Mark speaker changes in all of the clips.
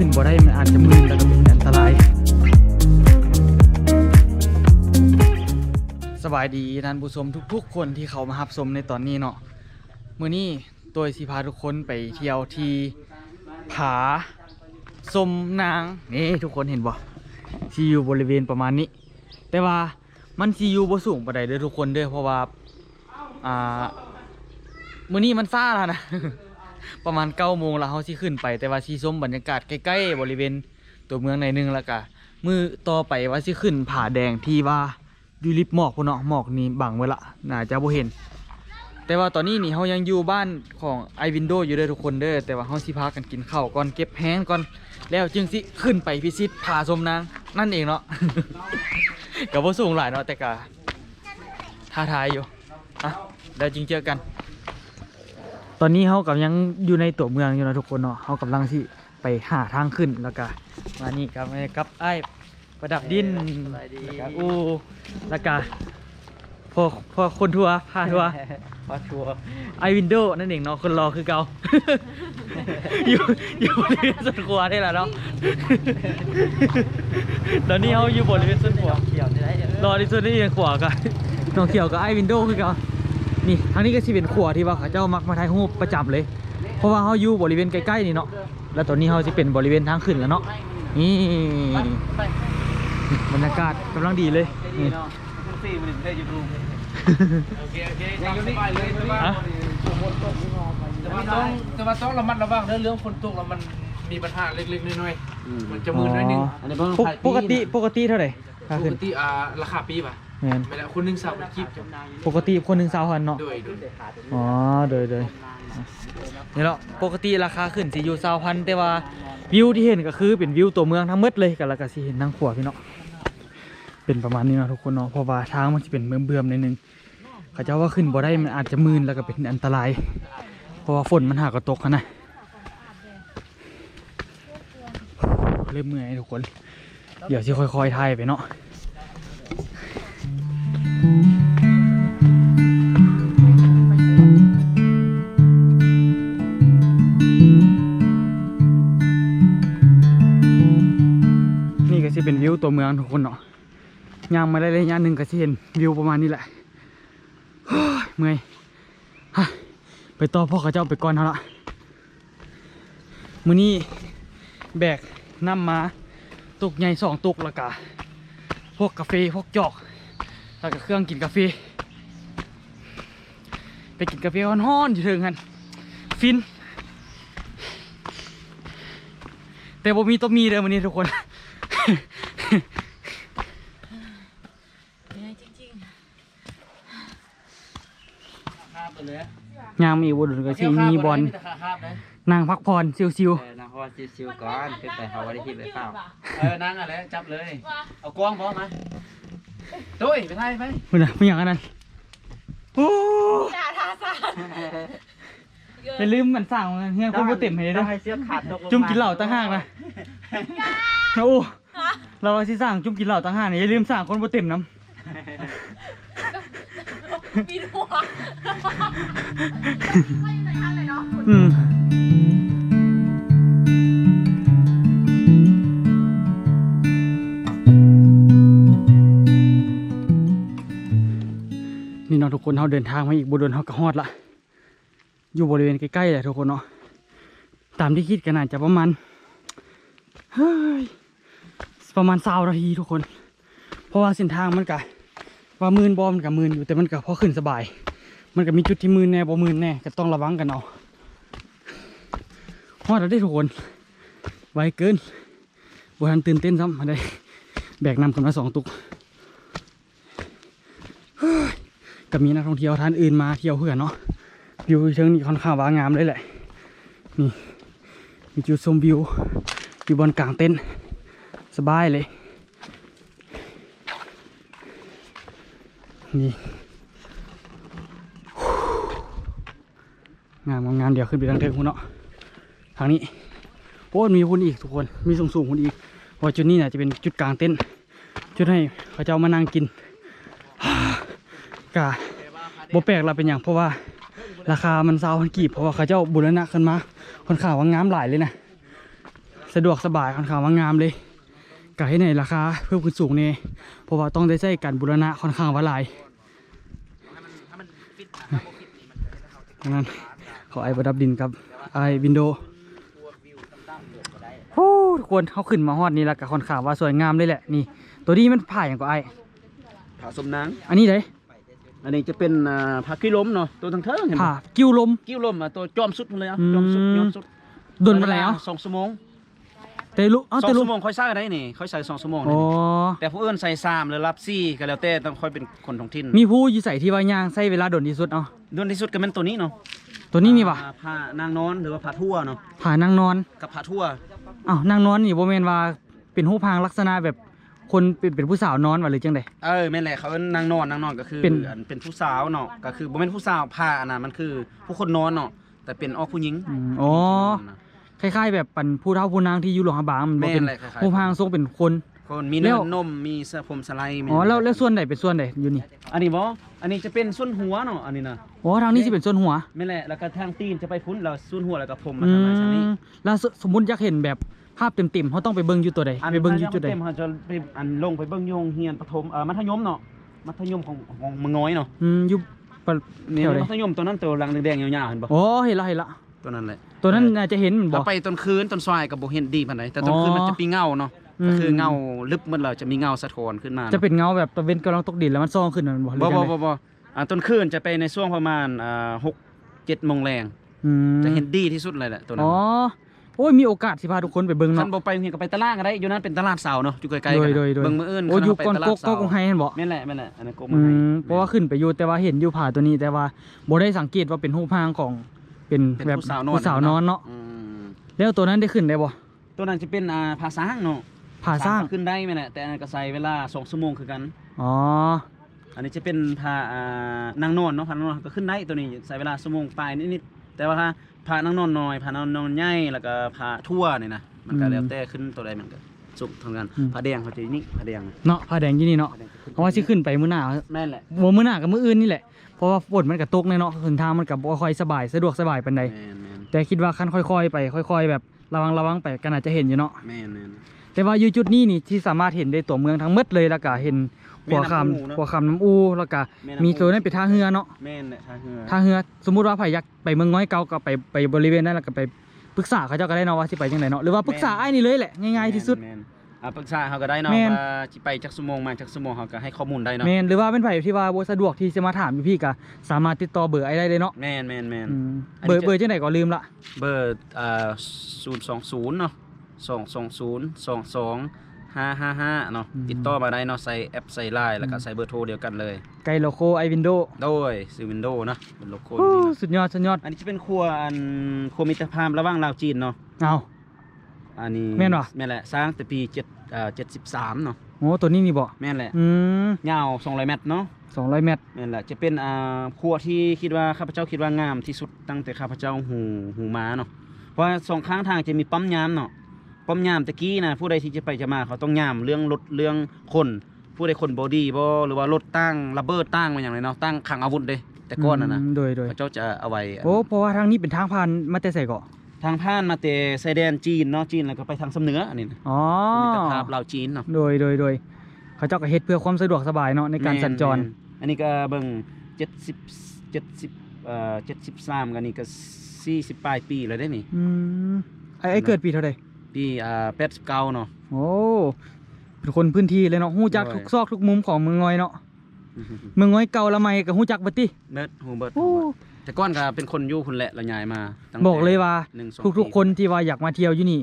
Speaker 1: ึ้นบ่ได้มันอาจจะมึนแล้วก็เป็นอันตราย สบายดีท่านผู้ชมทุกๆ คนที่เขามารับชมในตอนนี้เนาะมื้อนี้ตัวสิพาทุกคนไปเที่ยวที่ผาสมนางนี่ทุกคนเห็นบ่ที่อยู่บริเวณประมาณนี้ แต่ว่ามันสิอยู่บ่สูงปานใดเด้อทุกคนเด้อเพราะว่าอ่ามื้อนี้มันซ่าแล้วนะ ประมาณ9โมงแล้วเฮาสิขึ้นไป แต่ว่าสิชมบรรยากาศใกล้ๆบริเวณตัวเมืองในนึงแล้วก็มือต่อไปว่าสิขึ้นผาแดงที่ว่าอยู่ริบหมอกพุ่นเนาะหมอกนี่บังไว้ละน่าจะบ่เห็น แต่ว่าตอนนี้นี่เฮายังอยู่บ้านของไอวินโดอยู่เด้อทุกคนเด้อแต่ว่าเฮาสิพากันกินข้าวก่อนเก็บแห้งก่อนแล้วจึงสิขึ้นไปพิชิตผาสมนางนั่นเองเนาะก็บ่สูงหลายเนาะแต่ก็ท้าทายอยู่อะแล้วจึงเจอกัน ตอนนี้เฮากับยังอยู่ในตัวเมืองอยู่เนาะทุกคนเนาะเฮากำลังสิไปหาทางขึ้นแล้วก็มานี่กับกับไอ้ประดับดินแล้วก็อู้แล้วก็พอพอคนทัวร์พาทัวร์
Speaker 2: พอทัวร์
Speaker 1: ไอวินโดว์นั่นเองเนาะคนรอคือเก่าอยู่อยู่บริเวณส่วนครัวนี่แหละเนาะ ตอนนี้เขาอยู่บริเวณส่วนครัว
Speaker 2: เขียวนี่ได้
Speaker 1: รอที่ส่วนนี้ยังขวากันน้องเขียวกับไอวินโดว์คือเก่า นี่ทางนี้ก็สิเป็นขวที่ว่าเขาเจ้ามักมาถ่ายรูปประจำเลย เพราะว่าเขาอยู่บริเวณใกล้ๆนี่เนาะแล้วตอนนี้เขาจะเป็นบริเวณทางขึ้นแล้วเนาะนี่บรรยากาศกำลังดีเลยนี่
Speaker 2: เนาะสี่มันได้ยูทูบโอเคโอเคยังอยู่นี่เลย
Speaker 1: ฮะ
Speaker 3: แต่ว่าต้องแต่ว่าต้องระมัดระวังเรื่องเรื่องฝนตกแล้วมันมีปัญหาเล็กๆน้อยๆมันจะมืนน้อยหนึง
Speaker 2: อันนี้เพิ่ง
Speaker 1: ปกปกติปกติเท่าไหร่ค่า
Speaker 3: ป
Speaker 1: ขึ้
Speaker 3: ก
Speaker 1: น
Speaker 3: ติอ่าราคาปีป่ะ
Speaker 1: แม่น
Speaker 3: ไม่แล้วคนหนึงสาวคลิป
Speaker 1: ปกติคนหนึ่งสาวพันเนาะ
Speaker 3: โดยโดย
Speaker 1: อ๋อโดยโดยนี่แหละปกติราคาขึ้นสิอยู่สาวพันแต่ว่าวิวที่เห็นก็คือเป็นวิวตัวเมืองทั้งหมดเลยกันแล้วก็สิเห็นทางขวาพี่เนาะเป็นประมาณนี้เนาะทุกคนเนาะเพราะว่าทางมันจะเป็นเบื่อมๆนิดนึงเขาเจ้าว่าขึ้นบ่ได้มันอาจจะมืนแล้วก็เป็นอันตราย เพราะว่าฝนมันหากระตกอะนะเริ่มเมื่อยทุกคน เดี๋ยวสิค่อยๆถ่ายไปเนาะ เป็นวิวตัวเมืองทุกคนเนาะย่างมาได้ระยะหนึ่งก็สิเห็นวิวประมาณนี้แหละเมื่อยไปต่อพ่อเขาเจ้าไปก่อนเท่าละมื้อนี้แบกน้ำมาตุกใหญ่สองตุกล้วก็พวกกาแฟพวกจอกแล้วก็เครื่องกินกาแฟไปกินกาแฟฮ้อนๆอยู่เถิงกันฟินแต่บ่มีตัวมีเด้อวันนี้ทุกคน
Speaker 2: คาบไปเลย
Speaker 1: ยามมีบุญก็สิมีบอล
Speaker 2: คาบเลย
Speaker 1: นั่งพักผ่อนชิว
Speaker 2: เออนะเพราะว่าซิวๆก่อนขึ้นไปเขาว่าได้คิดเลยเปล่าเออนั่งอะไรจับเลย เอากล้องพร้อมไหม
Speaker 3: ตุ้ยไปถ่ายไหม
Speaker 1: ๆมันน่ะเป็นอย่างนั้นโอ้
Speaker 4: ด่าทาสาน
Speaker 1: ไปลืมมันสั่งมันเฮียคนบ่เต็มให้เด้อ
Speaker 2: ให้เสื้อขาดตกลง
Speaker 1: จุ่มกินเหล้าตั้งห้างนะโอ้ เราว่าสิสั่งจุ่มกินเหล้าตั้งห้างนี่อย่าลืมสั่งคนบ่เต็มน้
Speaker 4: มีหัวำ
Speaker 1: อืมนี่เนาะทุกคนเราเดินทางมาอีกบุดนเขาก็ฮอดละอยู่บริเวณใกล้ๆแหละทุกคนเนาะตามที่คิดกันอาจจะประมาณเฮ้ย ประมาณสานาทีทุกคน เพราะว่าเส้นทางมันกะว่ามืนบอมกับมืนอยู่แต่มันก็พอขึ้นสบาย มันก็มีจุดที่มืนแน่บ่มืนแน่ก็ต้องระวังกันเอาฮอดแล้วได้ทุกคน ไวเกินบทันตื่นเต้นซ้ำมาได้แบกนำกันมาสองตุกก็มีนักท่องเที่ยวท่านอื่นมาเที่ยวเพื่อนเนาะวิวเชิงนี้ค่อนข้างว่างามเลยแหละนี่มีจุดชมวิวอยู่บนกลางเต็นท์ สบายเลย นี่ งามงามเดี๋ยวขึ้นไปทางเทิงคุณเนาะ ทางนี้ โอ้มีคุณอีกทุกคน มีสูงสูงคุณอีกเพราจุดนี้น่ะจะเป็นจุดกลางเต็นท์จุดให้เขาจะเอามานั่งกินกะบ่แปลกเราเป็นอย่างเพราะว่าราคามันซาวพันกีบเพราะว่าเขาเจ้าบุรณะขึ้นมาค่อนข้างว่างามหลายเลยนะ สะดวกสบายค่อนข้างว่างามเลย กะให้ในราคาเพิ่มขึ้นสูงเนี่ยเพราะว่าต้องได้ใช้การบูรณะค่อนข้างว่าหลายดังนั้นขอไอ้ประดับดินกับไอ้วินโดว์โอ้ทุกคนเขาขึ้นมาฮอดนี่แล้วก็ค่อนข้างว่าสวยงามเลยแหละนี่ ตัวนี้มันผ่าอย่างก็ไอ้
Speaker 5: ผาสมนาง
Speaker 1: อันนี้เลย
Speaker 5: อันนี้จะเป็นอ่าผาขี้ล้มเนาะตัวทั้งเทิงเห็นไหม
Speaker 1: ผ่ากิ้วลม
Speaker 5: กิ้วล้มอะตัวจอมสุดมาเลยอะ
Speaker 1: อืม
Speaker 5: จอมสุดยอมสุด
Speaker 1: ดนมาแล้ว
Speaker 5: สองชั่วโมง
Speaker 1: แต่ลุเอ้า
Speaker 5: สอ
Speaker 1: แต่
Speaker 5: ง
Speaker 1: ลุ
Speaker 5: ชั่วโมงค่อยใส่ได้นี่ค่อยใส่สองชั่วโมง
Speaker 1: อ๋
Speaker 5: นี่
Speaker 1: อ
Speaker 5: แต่ผู้อื่นใส่สามหรือรับสี่ก็แล้วแต่ต้องค่อยเป็นคนท้องถิ่น
Speaker 1: มีผู้อยู่ใส่ที่ว่าย่างใส่เวลาดนที่สุดเนาะ
Speaker 5: ด้วนที่สุดก็เป็นตัวนี้เนาะ
Speaker 1: ตัวนี้มีปะ
Speaker 5: อ่าผ้านางนอนหรือว่าผ้าทั่วเนาะ
Speaker 1: ผ่านางนอน
Speaker 5: กับผ้าทั่ว
Speaker 1: อ้าวนางนอนนี่บ่แม่นว่าเป็นรูปพางลักษณะแบบคนเป็นเป็นผู้สาวนอนว่าหรือจังได
Speaker 5: เออแม่นแหละเขาเอิ้นนางนอนนางนอนก็คือ
Speaker 1: เป็น
Speaker 5: อันเป็นผู้สาวเนาะก็คือบ่แม่นผู้สาวผ้าอันน่ะมันคือผู้คนนอนเนาะแต่เป็นออกผู้หญิง
Speaker 1: อืมอ๋อ คล้ายๆ แบบปันผู้เฒ่าผู้นางที่อยู่หลวงพระบางมันบ่
Speaker 5: แม่
Speaker 1: เป็น
Speaker 5: นแหละคล้ายๆ
Speaker 1: ผู้พางทรงเป็นคน
Speaker 5: คนมี
Speaker 1: แล้
Speaker 5: เนื้
Speaker 1: ว
Speaker 5: อนมมีเสื้อผมสไลด์มี
Speaker 1: อ๋อแล้วแล้วส่วนใดเป็นส่วนใดอยู่นี่
Speaker 5: อันนี้บ่อันนี้จะเป็นส่วนหัวเนาะอันนี้นะ
Speaker 1: อ๋อทางนี้สิเป็นส่วนหัว
Speaker 5: ไม่นแหละแล้วก็ทางตีนจะไปพุ้นเราส่วนหัวแล้วก็ผมมา
Speaker 1: อื
Speaker 5: ทางไหนทางนี้
Speaker 1: มแล้วสสมมุติอยากเห็นแบบภาพเต็มๆเขาต้องไปเบิ่งอยู่ตัวใด
Speaker 5: อัน
Speaker 1: ไปเบิ่งอยู่จุดใด
Speaker 5: เต็มเขาจะไปอันลงไปเบิ่งโยงเฮียนปฐมเอ่อมัธยมเนาะมัธยมของของเมืองน้อยเนาะ
Speaker 1: อืมอยู่ปะ
Speaker 5: นี่
Speaker 1: แถวใด
Speaker 5: มัธยมตัวนั้นตัวหลังแดงๆยาวๆเห็นบ่
Speaker 1: อ๋อเห็นละเห็นละ
Speaker 5: ตัวนั้นแหละ
Speaker 1: ตัวนั้นน่าจะเห็นมันบ่
Speaker 5: ถ้าไปตอนคืนตอนสายก็บ่เห็นดีปานใดแต่ตอนคืน
Speaker 1: อ๋อ
Speaker 5: มันจะมีเงาเนาะ
Speaker 1: อืม
Speaker 5: ก็คือเงาลึกมันเราจะมีเงาสะท้อนขึ้นมา
Speaker 1: จะเป็นเงาแบบตะเวนกำลังตกดินแล้วมันซ่องขึ้นมันบ่หรือ
Speaker 5: บ่
Speaker 1: จัง
Speaker 5: บ่
Speaker 1: ได
Speaker 5: บ่บ่อ่าตอนคืนจะไปในช่วงประมาณอ่า6 7โมงแรง
Speaker 1: อืม
Speaker 5: จะเห็นดีที่สุดเลยแหละตัวนั้
Speaker 1: อ๋
Speaker 5: น
Speaker 1: อโอ้ยมีโอกาสสิพาทุกคนไปเบิ่ง
Speaker 5: คั
Speaker 1: เนาะ
Speaker 5: นบ่ไปเฮียก็ไปตลาดก็ได้อยู่นั้นเป็นตลาดเสาเนาะอยู่ไกลๆ
Speaker 1: โด
Speaker 5: กั
Speaker 1: ย
Speaker 5: น
Speaker 1: โดยโดย
Speaker 5: เบิ่งมื้ออื่น
Speaker 1: โอ้ยอยู่
Speaker 5: คั
Speaker 1: ก่อน
Speaker 5: เาไป
Speaker 1: โก
Speaker 5: ตลาด
Speaker 1: โกกงไฮเห็นบ่
Speaker 5: แม่นแหละแม่นแหละอันนั้นโกก
Speaker 1: อื
Speaker 5: งไฮ
Speaker 1: มเพราะว่าขึ้นไปอยู่แต่ว่าเห็นอยู่ผาตัวนี้แต่ว่าบ่ได้สังเกตว่าเป็นรูปร่างของ เป็น
Speaker 5: เป็น
Speaker 1: แบบ
Speaker 5: ผู้สาวนอน
Speaker 1: ผู้สาวนอนเนาะ
Speaker 5: อืม
Speaker 1: แล้วตัวนั้นได้ขึ้นได้บ่
Speaker 5: ตัวนั้นจะเป็นอ่าผาสร้างเนาะ
Speaker 1: ผาสร้าง
Speaker 5: ขึ้นได้แม่นแหละแต่อันนั้นก็ใช้เวลา2ชั่วโมงคือกัน
Speaker 1: อ๋อ
Speaker 5: อันนี้จะเป็นผาอ่านางนอนเนาะผานางนอนก็ขึ้นได้ตัวนี้ใช้เวลาชั่วโมงปลายนิดๆแต่ว่าถ้าผานางนอนน้อยผานางนอนใหญ่แล้วก็ผาทั่วนี่นะมันก็แล้วแต่ขึ้นตัวใดมันก็สุกทำกันผาแดงเขาจะนี่ผาแดง
Speaker 1: เนาะผาแดงอยู่นี่เนาะ
Speaker 5: ผาแดงจะขึ้น
Speaker 1: เพราะว่าสิขึ้นไปมื้อหน้า
Speaker 5: แม่นแหละ
Speaker 1: บ่มื้อหน้ากับมื้ออื่นนี่แหละ เพราะว่าฝนมันก็ตกแน่เนาะขึ้นทางมันก็บ่ค่อยสบายสะดวกสบายปานใด
Speaker 5: แม่นแม่น
Speaker 1: แต่คิดว่าคันค่อยๆ ไป ค่อย ๆ แบบระวังระวังไปก็น่าจะเห็นอยู่เนาะ
Speaker 5: แม่นแม่น
Speaker 1: แต่ว่าอยู่จุดนี้นี่ที่สามารถเห็นได้ตัวเมืองทั้งหมดเลยแล้วก็เห็นหัวค
Speaker 5: แม่น้ำอูเนอะำ
Speaker 1: หัวคำน้ำอูแล้วก็
Speaker 5: แม่น้ำอู
Speaker 1: มีตัวนั้นเป็นท่าเรือเนาะ
Speaker 5: แม่นแหละทางเรือ
Speaker 1: ท่าเรือสมมุติว่าไผอยากไปเมืองน้อยเก่าก็ไปไปบริเวณนั้นแล้วก็ไปปรึกษาเขาเจ้าก็ได้เนาะว่าสิไปจังไดเนาะหรือว่าปรึกษาไอ้ายนี่เลยแหละง่ายๆที่สุด
Speaker 5: แม่น อ่าปรึกษาเขาก็ได้เนาะ
Speaker 1: แม่น
Speaker 5: ว่าสิไปจักชั่วโมงมาจักชั่วโมงเขาก็ให้ข้อมูลได้เนาะ
Speaker 1: แม่นหรือว่าเป็นไผที่ว่าบ่สะดวกที่จะมาถามอยู่พี่ก็สามารถติดต่อเบอร์ไอ้ได้เลยเนาะ
Speaker 5: แม่นแม่นแม่น
Speaker 1: อืม
Speaker 5: อันนี้
Speaker 1: เบอร์
Speaker 5: จะ
Speaker 1: เบอร์จังไดก็ลืมละ
Speaker 5: เบอร์อ่า020เนาะ220 22 555เนาะติดต่อมาได้เนาะใส่แอปใส่ไลน์แล้วก็ใส่เบอร์โทรเดียวกันเลย
Speaker 1: ไกลโลโคไอวินโด
Speaker 5: โดยซื้อวินโดว์นะเป็นโลโก้อยู่นี่นะ
Speaker 1: สุดยอดสุดยอด
Speaker 5: อันนี้จะเป็นครัวอันครัวมิตรภาพระหว่างลาวจีนเนาะ
Speaker 1: เอา
Speaker 5: อันนี้
Speaker 1: แม่นวะ
Speaker 5: แม่นแหละสร้างแต่ปี7อ่า73เนาะ
Speaker 1: โอ้ตัวนี้นี่บ่
Speaker 5: แม่นแหละ
Speaker 1: อืม
Speaker 5: ยาว200เมตรเนาะ
Speaker 1: 200เมตร
Speaker 5: นั่นแหละจะเป็นอ่าครัวที่คิดว่าข้าพเจ้าคิดว่างามที่สุดตั้งแต่ข้าพเจ้าหูหูมาเนาะเพราะว่าสองข้างทางจะมีปั๊มยามเนาะปั๊มยามตะกี้นะผู้ใดที่จะไปจะมาเขาต้องยามเรื่องรถเรื่องคน ผู้ใดคนบอดี้บ่หรือว่ารถตั้งระเบิดตั้งมาอย่างไรเนาะตั้งขังอาวุธเด้แต่ก้อนน่ะนะ
Speaker 1: มโดยโดย
Speaker 5: พระเจ้าจะเอาไว้
Speaker 1: โอ้เพราะว่าทางนี้เป็นทางผ่านมาแต่ใส่เกาะ
Speaker 5: ทางผ่านมาแต่ชายแดนจีนเนาะจีนแล้วก็ไปทางสำเหนืออันนี้นะ
Speaker 1: อ๋อ
Speaker 5: มิตรภาพลาวจีนเนาะ
Speaker 1: โดยโดยโดยเขาเจ้าก็เฮ็ดเพื่อความสะดวกสบายเนาะในการ
Speaker 5: แม่น
Speaker 1: สัญจร
Speaker 5: แม่นอันนี้ก็เบิ่ง70 70เอ่อ73กันนี่ก็40ปลายปีแล้วได้นี่
Speaker 1: อืมไอ้ไอ้เกิดปีเท่าใด
Speaker 5: ปีอ่า89เนาะ
Speaker 1: โอ้เป็นคนพื้นที่เลยเนาะฮู้จัก
Speaker 5: โดย
Speaker 1: ทุกซอกทุกมุมของเมืองงอยเนาะเมืองงอยเก่าละไมก็ฮู้จักเบัดติ
Speaker 5: เบิดฮูเบิด
Speaker 1: โอ้
Speaker 5: แต่ก่อนก็เป็นคนอยู่พุ่นแหละเราย้ายมาตั้ง
Speaker 1: บอกเลยว่า
Speaker 5: หนึ่งสอง
Speaker 1: ทุก
Speaker 5: ปี
Speaker 1: ๆคนที่ว่าอยากมาเที่ยวอยู่นี่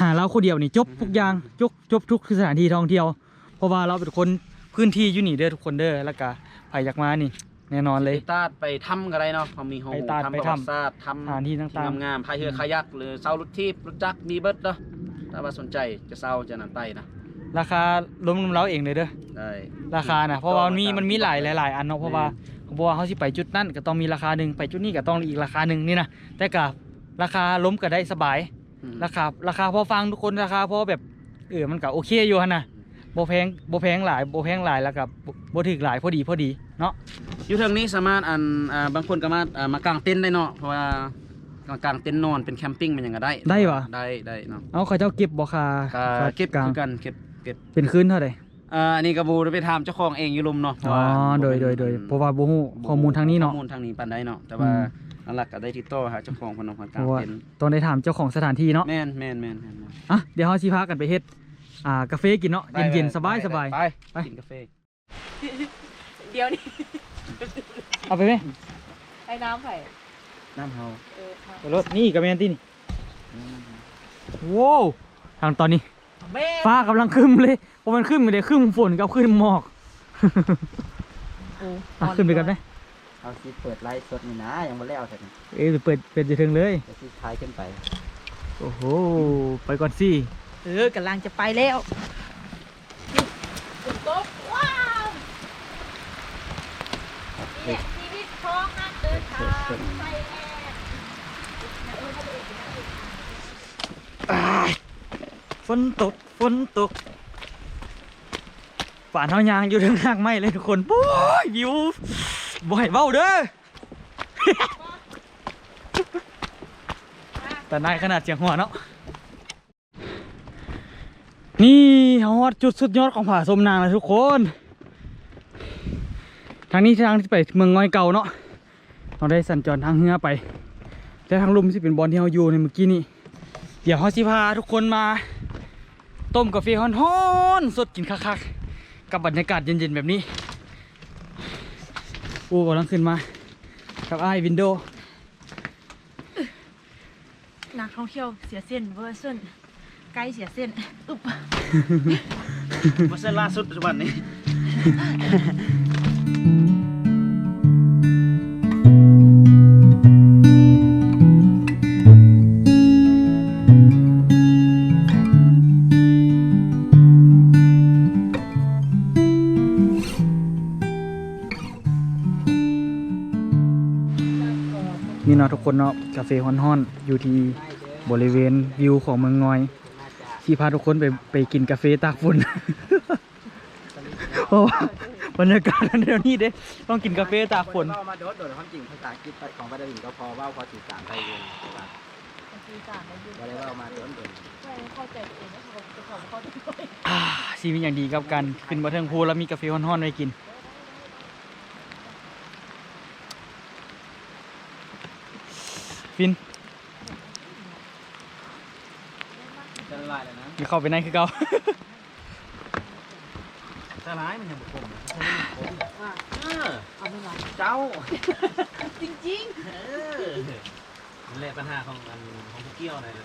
Speaker 1: หาเราคนเดียวนี่จบทุกอย่างจบจบทุกสถานที่ท่องเที่ยว เพราะว่าเราเป็นคนพื้นที่อยู่นี่เด้อทุกคนเด้อแล้วก็ใครอยากมานี่ แน่นอนเล
Speaker 5: ไป
Speaker 1: ย
Speaker 5: ตาดไปถ้ำก็ได้เนาะพอมีห้อง
Speaker 1: ไปตาด
Speaker 5: ถ้ำ
Speaker 1: ไป
Speaker 5: ประ
Speaker 1: ถ้ำ
Speaker 5: วัติศาสตร์ถ้ำ
Speaker 1: สถานที่ต่างๆ
Speaker 5: งามๆพายเรือคายักหรือเซารถทีบรถจักรมีเบิดเนาะถ้าว่าสนใจจะเซาจะนั่นไปนะ
Speaker 1: ราคาล้มๆเราเองเลยเด้อ
Speaker 5: ได้
Speaker 1: ราคานะเพราะว่ามันมี
Speaker 5: ต่อมา
Speaker 1: มันมีหลายหลายๆอันเนาะเพราะว่า เพราะว่าเขาสิไปจุดนั้นก็ต้องมีราคาหนึ่งไปจุดนี้ก็ต้องอีกราคาหนึ่งนี่นะแต่กับราคาล้มก็ได้สบาย
Speaker 5: อืม
Speaker 1: ราคาราคาพอฟังทุกคนราคาพอแบบเออมันก็โอเคอยู่หั่นนะบ่แพงบ่แพงหลายบ่แพงหลายแล้วก็บ่บ่ถึกหลายพอดีพอดีเนาะ
Speaker 5: อยู่ทางนี้สามารถอันอ่าบางคนก็มาอ่ามากางเต็นท์ได้เนาะเพราะว่ากกลางๆเต็นท์นอนเป็นแคมปิ้งมันยังก็ได้
Speaker 1: ได้ปะ
Speaker 5: ได้ได้เนาะ
Speaker 1: เอาเขาเจ้าเก็บบ่ค่า
Speaker 5: ก็
Speaker 1: ค่า
Speaker 5: เก็บ
Speaker 1: กลาง
Speaker 5: คือกันเก็บเก็บ
Speaker 1: เป็นคืนเท่าใด
Speaker 5: เอ่ออันนี้ก็บูไปถามเจ้าของเองอยู่ลุมเนาะเพ
Speaker 1: อ๋
Speaker 5: ราะ
Speaker 1: อ
Speaker 5: ว่า
Speaker 1: โดยโดยโดยเพราะว่าบ่ฮู้ข้อมูลทางนี้เนาะ
Speaker 5: ข้อมูลทางนี้ปานใดเนาะแต่ว่า
Speaker 1: อืม
Speaker 5: นั่นหลักก็ได้ติดต่อหาเจ้าของเพนเนาะคนก
Speaker 1: เพ
Speaker 5: ลาง
Speaker 1: ราะว่า
Speaker 5: เต็นท์
Speaker 1: ต้องได้ถามเจ้าของสถานที่เนาะ
Speaker 5: แม่นแม่นแม่นแม่นแม่น
Speaker 1: อะเดี๋ยวเฮาสิพากันไปเฮ็ดอ่ากาแฟกินเนาะ
Speaker 5: ได้
Speaker 1: เย็น
Speaker 5: ได้
Speaker 1: ๆสบายสบาย
Speaker 5: ไป
Speaker 1: ไป
Speaker 5: กินกาแฟ
Speaker 4: เดี๋ยวนี้
Speaker 1: เอาไปไหม
Speaker 4: ไอ้น้ำไผ่
Speaker 5: น้ำเฮา
Speaker 4: เออค่ะ
Speaker 1: ไปรถนี่กับแมนตี้นี่โว้วทางตอนนี้
Speaker 4: แม่
Speaker 1: ฟ้ากำลังครึมเลยเพราะมันขึ้นไม่ได้ขึ้นฝนกับขึ้นหมอก
Speaker 4: โอ้
Speaker 1: อะขึ้นไปกันไหม
Speaker 2: เอาสิเปิดไลฟ์สดนี่นะยังบ่แล้วเสร็จ
Speaker 1: เอ้ยเปิดเปิดจะถึงเลย
Speaker 2: จะสิทายขึ้นไป
Speaker 1: โอ้โหไปก่อนสิ
Speaker 4: เออกำลังจะไปแล้วฝนตกว้าวนี่แหละชีวิตของนักเดินทางไปแอ
Speaker 1: ฝ นตกฝนตกป่านเฮายางอยู่ทางหางไม่เลยทุกคนโอ้ยวิวบ่ให้เบ้าเด้อแต่นายขนาดเสียงหัวเนาะนี่ฮอดจุดสุดยอดของผาสมนางเลยทุกคน ทางนี้ทางที่ไปเมืองงอยเก่าเนาะเราได้สัญจรทางเรือไปแต่ทางลุมที่เป็นบอลที่เราอยู่ในเมื่อกี้นี่ เดี๋ยวเขาสิพาทุกคนมา ต้มกาแฟฮ้อนๆสดกินคักๆกับบรรยากาศเย็นๆแบบนี้อูกำลังขึ้นมากับไอ้วินโดว์
Speaker 4: นักท่องเที่ยวเสียเส้นเวอร์ซันใกล้เสียเส้น อึบ
Speaker 5: เปอร์เซ็นต์ล่าสุดปัจจุบันนี้
Speaker 1: นี่ กคนเนาะกาแฟฮ้อนๆอยู่ที่บริเวณวิวของเมืองงอย ที่พาทุกคนไปไปกินกาแฟตากฝนเพราะว่าบรรยากาศเดี๋ยวนี้เด้ต้องกินกาแฟตากฝน
Speaker 2: เว้ามาโดดโดดความจริงภาษาอังกฤษของประเด็นก็พอเว่าพอสื่อสารไปเรียนว่า
Speaker 4: สื่อสารไม่ยืด
Speaker 2: บ่ได้เว่ามาโดนโดน
Speaker 4: ไม่เข้าใจตัวเองนะเขาจะขอเข้าใจตัวเอง
Speaker 1: อ่าชีวิตอย่างดีกับการขึ้นมาเทิงภูแล้วมีกาแฟฮ้อนๆไว้กิน ฟิน
Speaker 5: จะละลายแล้วนะ
Speaker 1: มีเข้าไปในคือเก่า
Speaker 5: จะร้ายมันยังบุกผมเออ
Speaker 4: เอาไม่มา
Speaker 5: เจ้า
Speaker 4: จริง
Speaker 5: เออนั่นแหละปัญหาของอันของพวกเกี้ยวเลยนะ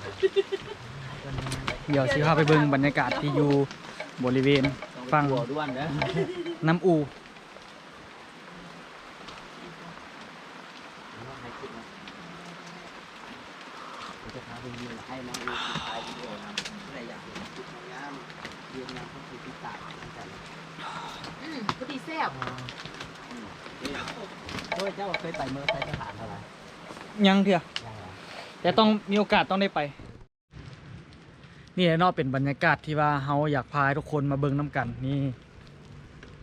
Speaker 1: เดี๋ยวสิพาไปเบิ่งบรรยากาศที่อยู่บริเวณฝั่ง
Speaker 2: หัวด้วนเด้อ
Speaker 1: น้ำอู
Speaker 2: ให้คิดนะผมจะพาไปยืนให้น้องดูถ่ายวิดีโอนะอะไรอยากเห็นชุดงามยืนงามก็คือที่ตากตั้งแต่
Speaker 4: ๆอืมพอดี แซ่บ
Speaker 2: โอ้ยเจ้าเคยไปเมื่อไซสถานเท่าไหร่
Speaker 1: ยังเถอะแต่ต้องมีโอกาสต้องได้ไป นี่แหละเนาะเป็นบรรยากาศที่ว่าเฮาอยากพาทุกคนมาเบิ่งน้ำกันนี่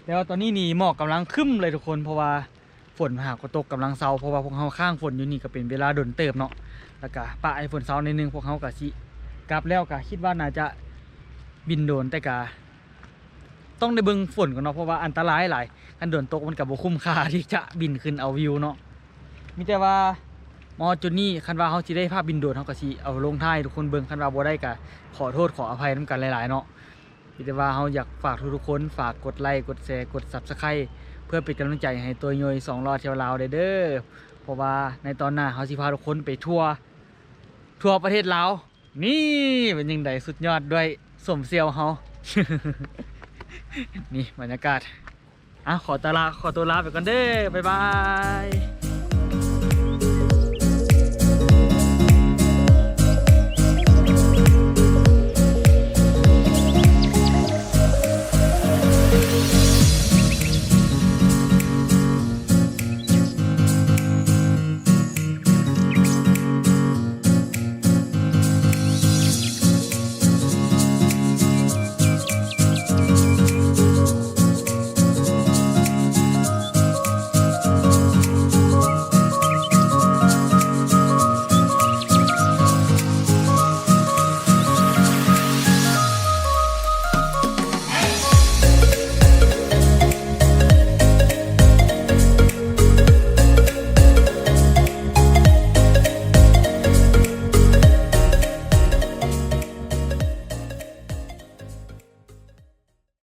Speaker 1: แล้วตอนนี้นี่หมอกกำลังครึ้มเลยทุกคนเพราะว่าฝนหากก็ตกกำลังเซาเพราะว่าพวกเฮาข้างฝนอยู่นี่ก็เป็นเวลาดนเติบเนาะแล้วก็ปะไอ้ฝนเซาในดนึงพวกเฮาก็สิกลับแล้วก็คิดว่าน่าจะบินโดนแต่ก็ ต้องได้เบิ่งฝนก่อนเนาะเพราะว่าอันตรายหลายคันโดนตกมันก็บ่คุ้มค่าที่จะบินขึ้นเอาวิวเนาะมีแต่ว่ามอจุดนี้คันว่าเขาสิได้ภาพบินโดรนเขาก็สิเอาลงท้ายทุกคนเบิ่งคันว่าบ่ได้ก็ขอโทษขออภัยนํกันหลายๆเนาะมีแต่ว่าเขาอยากฝากทุกๆคนฝากกดไลค์กดแชร์กด Subscribe เพื่อเป็นกำลังใจให้ตัวย่อยสองรอเที่ยวลาวเด้อเพราะว่าในตอนหน้าเขาสิพาทุกคนไปทัวร์ทัวร์ประเทศลาวนี่เป็นยังไงสุดยอดด้วยสมเซียวเฮา นี่บรรยากาศอะขอตวลาขอตัวลาไปก่อนเด้อบ๊ายบาย